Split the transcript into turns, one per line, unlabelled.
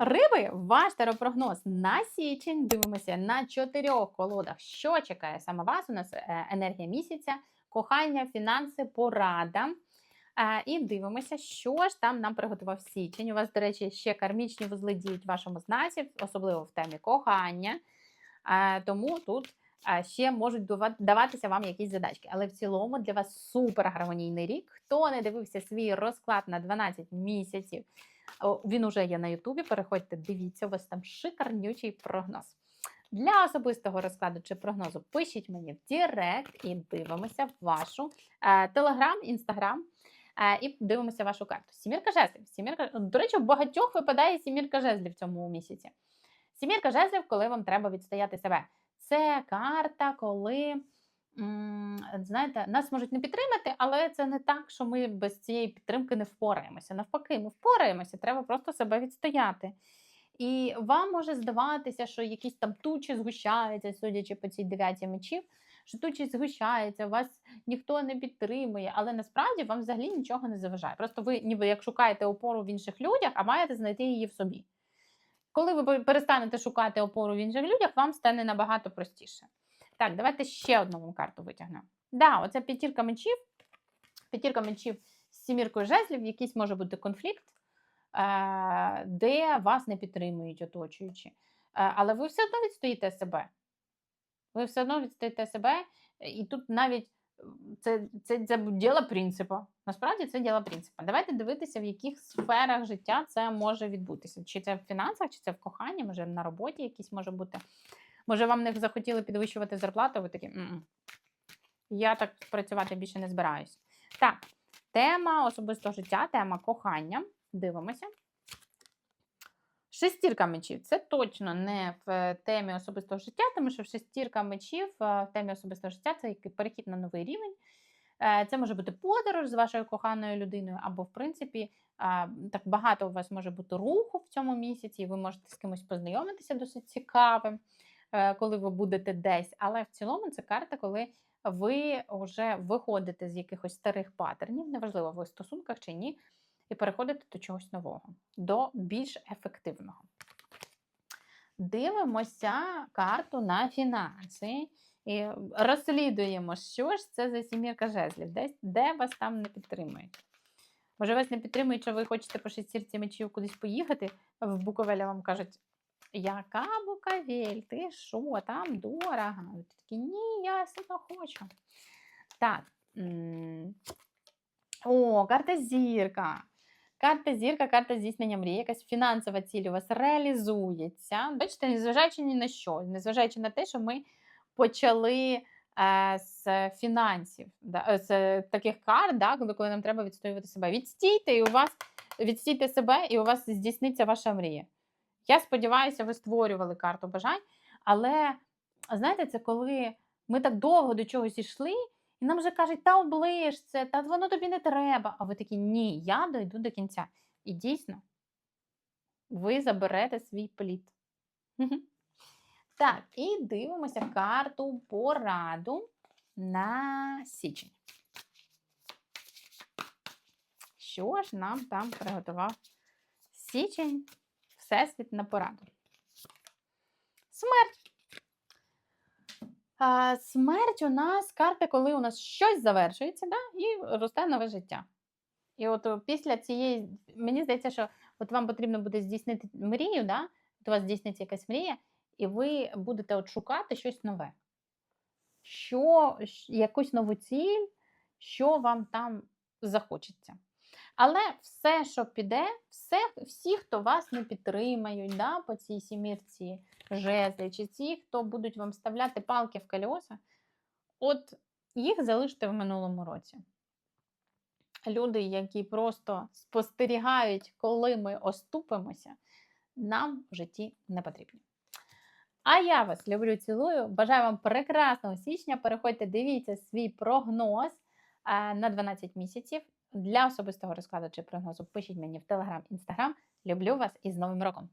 Риби, ваш теропрогноз на січень. Дивимося на чотирьох колодах. Що чекає саме вас? У нас е, енергія місяця, кохання, фінанси, порада. Е, І дивимося, що ж там нам приготував січень. У вас, до речі, ще кармічні вузли діють в вашому знаці, особливо в темі кохання. Е, Тому тут ще можуть даватися вам якісь задачки. Але в цілому для вас супер гармонійний рік. Хто не дивився свій розклад на 12 місяців, він уже є на Ютубі. Переходьте, дивіться, у вас там шикарнючий прогноз. Для особистого розкладу чи прогнозу пишіть мені в Директ і дивимося вашу Телеграм, Інстаграм. І дивимося вашу карту. Сімірка жезлів. Сімірка, до речі, в багатьох випадає сімірка жезлів в цьому місяці. Сімірка жезлів, коли вам треба відстояти себе. Це карта, коли знаєте, нас можуть не підтримати, але це не так, що ми без цієї підтримки не впораємося. Навпаки, ми впораємося, треба просто себе відстояти. І вам може здаватися, що якісь там тучі згущаються, судячи по цій дев'ятій мечів, що тучі згущаються, вас ніхто не підтримує, але насправді вам взагалі нічого не заважає. Просто ви ніби як шукаєте опору в інших людях, а маєте знайти її в собі. Коли ви перестанете шукати опору в інших людях, вам стане набагато простіше. Так, давайте ще одну вам карту витягнемо. Да, оця п'ятірка мечів. П'ятірка мечів з сіміркою жезлів, якийсь може бути конфлікт, е, де вас не підтримують оточуючі. Е, Але ви все одно відстоїте себе. Ви все одно відстоїте себе, і тут навіть це, це, це діло принципу. Насправді це діло принципу. Давайте дивитися, в яких сферах життя це може відбутися. Чи це в фінансах, чи це в коханні, може на роботі якісь може бути. Може, вам не захотіли підвищувати зарплату, ви такі. «М-м, Я так працювати більше не збираюсь. Так, тема особистого життя, тема кохання. Дивимося. Шестірка мечів це точно не в темі особистого життя, тому що шестірка мечів е, в темі особистого життя це перехід на новий рівень. Е, Це може бути подорож з вашою коханою людиною, або, в принципі, е, так багато у вас може бути руху в цьому місяці, і ви можете з кимось познайомитися досить цікавим, е, коли ви будете десь. Але в цілому це карта, коли ви вже виходите з якихось старих патернів, неважливо, ви в стосунках чи ні, і переходите до чогось нового, до більш ефективного. Дивимося карту на фінанси і розслідуємо, що ж це за сімірка жезлів, де, де вас там не підтримують. Може, вас не підтримують, що ви хочете по шестірці мечів кудись поїхати, в Буковелі вам кажуть, яка Буковель? Ти що, там дорого? Ви такі, ні, я все хочу. Так. О, карта зірка. Карта зірка, карта здійснення мрії, якась фінансова ціль у вас реалізується. Бачите, незважаючи ні на що, незважаючи на те, що ми почали е, з фінансів, да, е, з таких карт, да, коли нам треба відстоювати себе. Відстійте, і у вас відстійте себе, і у вас здійсниться ваша мрія. Я сподіваюся, ви створювали карту бажань, але знаєте, це коли ми так довго до чогось йшли, і нам вже кажуть, та оближ це, та воно тобі не треба. А ви такі, ні, я дойду до кінця. І дійсно, ви заберете свій плід. Так, і дивимося карту пораду на січень. Що ж нам там приготував січень, Всесвіт на пораду? Смерть. Смерть у нас карта, коли у нас щось завершується, да, і росте нове життя. І от після цієї, мені здається, що от вам потрібно буде здійснити мрію, да? от вас здійсниться якась мрія, і ви будете от шукати щось нове. Що, якусь нову ціль, що вам там захочеться. Але все, що піде, все, всі, хто вас не підтримають да, по цій сімірці жезлів, чи ті, хто будуть вам вставляти палки в колеса, от їх залиште в минулому році. Люди, які просто спостерігають, коли ми оступимося, нам в житті не потрібні. А я вас люблю, цілую. Бажаю вам прекрасного січня. Переходьте, дивіться свій прогноз е, на 12 місяців. Для особистого розкладу чи прогнозу пишіть мені в Телеграм, Інстаграм. Люблю вас і з Новим роком!